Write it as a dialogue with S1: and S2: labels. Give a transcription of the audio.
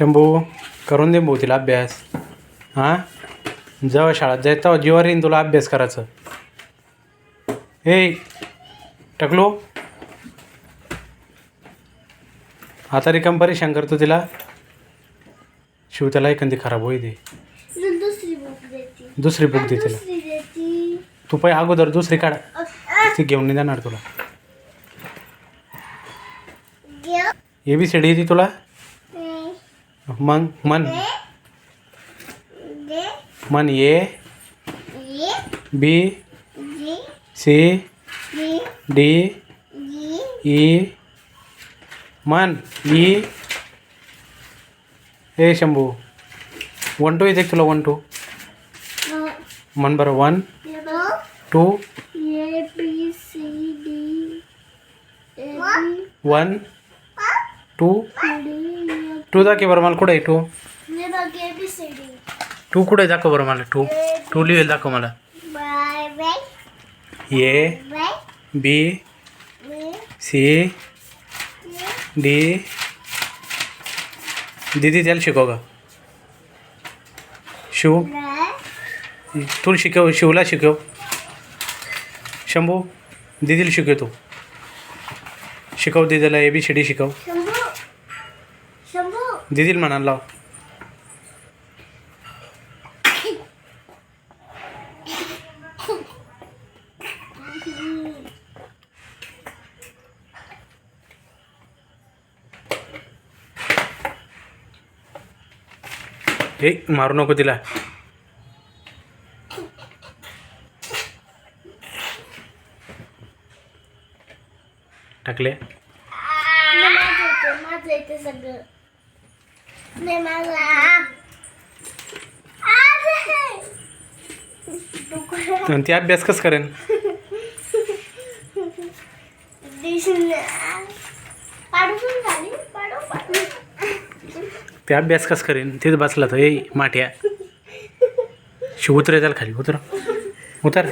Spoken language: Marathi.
S1: शंभू करून दे भाऊ तिला अभ्यास. हां? जेव्हा शाळेत जायचं तेव्हा जीवावर येईन तुला अभ्यास करायचं. ए टकलो. आता रिकाम परेशान करतो तिला. शिव त्याला एखादी खराब होई दे.
S2: दुसरी बुक देते.
S1: दुसरी बुक दे तिला. तू पाय अगोदर दुसरी काढ. ती घेऊन नाही जाणार तुला. ए बी सी डी ती तुला. मग मन. मन A B C D E. मन E. A Shambhu. One two येते का तुला वन टू
S2: न,
S1: मन बरं one two
S2: A, B, C, D,
S1: one two
S2: D,
S1: two दाखव बरं मला कुठं आहे टू. टू कुठे दाखव बरं मला टू टू लिहिल दाखव मला. A B C D. दीदी त्याला शिकव का शिव. तू शिकव शिवला शिकव. शंभू दीदीला शिकव तू. शिकव दीदीला ए बी सी डी शिकव. दीदीला म्हणायला लाव. ए मारू नको तिला. टाकले.
S2: सगळं. नाही मला
S1: ती अभ्यास कसं करेन ते अभ्यास कसं करेन तेच बसला तर ए माठ्या. शिव उतरे त्याला खाली उतर. उतर.